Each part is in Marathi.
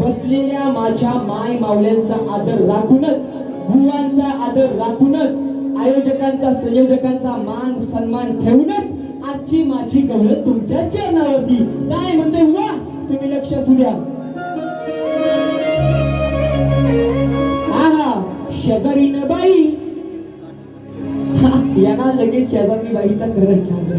बसलेल्या माझ्या माय मावल्यांचा आदर राखूनच बुवांचा आदर राखूनच आयोजकांचा संयोजकांचा मान सन्मान ठेवूनच आजची माझी गवळ तुमच्या चरणावरती. काय म्हणते वा तुम्ही लक्ष असू द्या. आहा न बाई. हा, यांना लगेच शेजारी बाईचा करंट लागला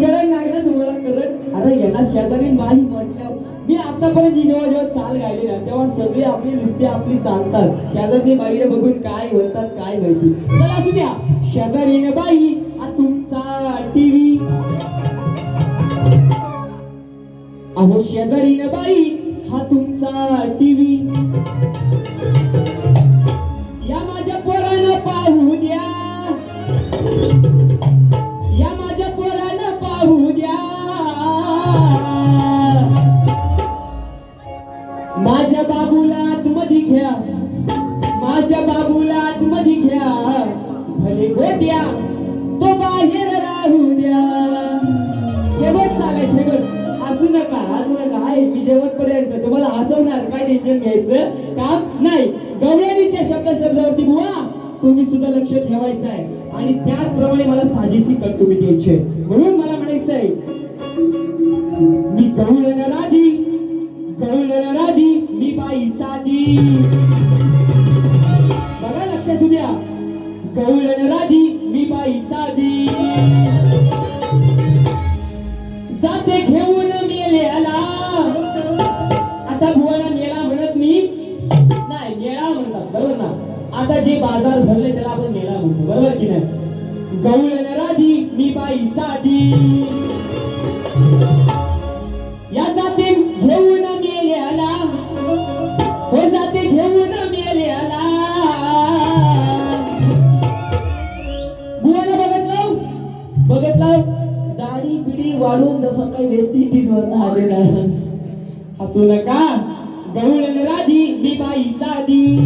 करंट लागला तुम्हाला करंट अरे यांना शेजारी बाई म्हटल्या मी आतापर्यंत जी जेव्हा जेव्हा चाल गायली ना तेव्हा सगळे आपली नुसते आपली चालतात शेजारी बाईला बघून काय म्हणतात काय माहिती. चला असू द्या. शेजारीने बाई हा तुमचा टीव्ही. अहो शेजारीने बाई हा तुमचा टीव्ही. या माझ्या पोरानं पाहू द्या राहू द्या हे बस चालाय हे बस. हसू नका हसू नका. आहे मी शेवटपर्यंत. तुम्हाला हसवणार काय टेन्शन घ्यायचं? काम नाही. गवळणीच्या शब्द शब्दावरती बुवा तुम्ही सुद्धा लक्ष ठेवायचं आहे. आणि त्याचप्रमाणे मला साजेशी कर तुम्ही द्यायचे म्हणून मला म्हणायचं आहे मी गवळण राधी गवळण राधी मी बाई साधी. बघा लक्षात असू द्या. गवळण राधी आता जे बाजार भरले त्याला आपण मेळा म्हणतो. बरोबर की नाही? गौळ नराधी मी बाई साधी. या हो जाती घेऊन मेल्याला हो जाते घेऊन मेल्याला. बुवाला बघत लाव बघत लाव. दाढी बिडी वाढून जसं काही वेस्ट इंडिज वरनं आले आहेस. हसू नका. गौळ नराधी मी बाई साधी.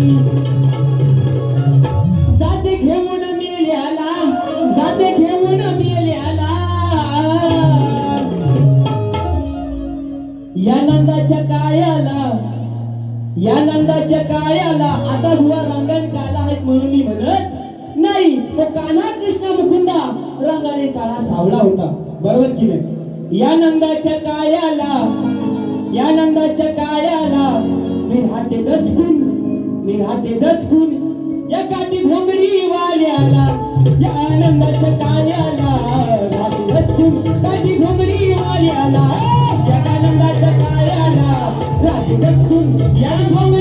या नंदाच्या काळ्याला आता बुवा रंगाने काला आहेत म्हणून मी म्हणत नाही. तो कान्हा कृष्ण मुकुंदा रंगाने काळा सावला होता. बरोबर की नाही? या नंदाच्या काळ्याला या नंदाच्या काळ्याला मी राहते दचकून मी राहते दचकून या काठी घोंगडी वाल्याला या आनंदाच्या काळ्याला दचकून काठी घोंगडी वाल्याला या आनंदाच्या काळ्याला राहते दचकून Yeah,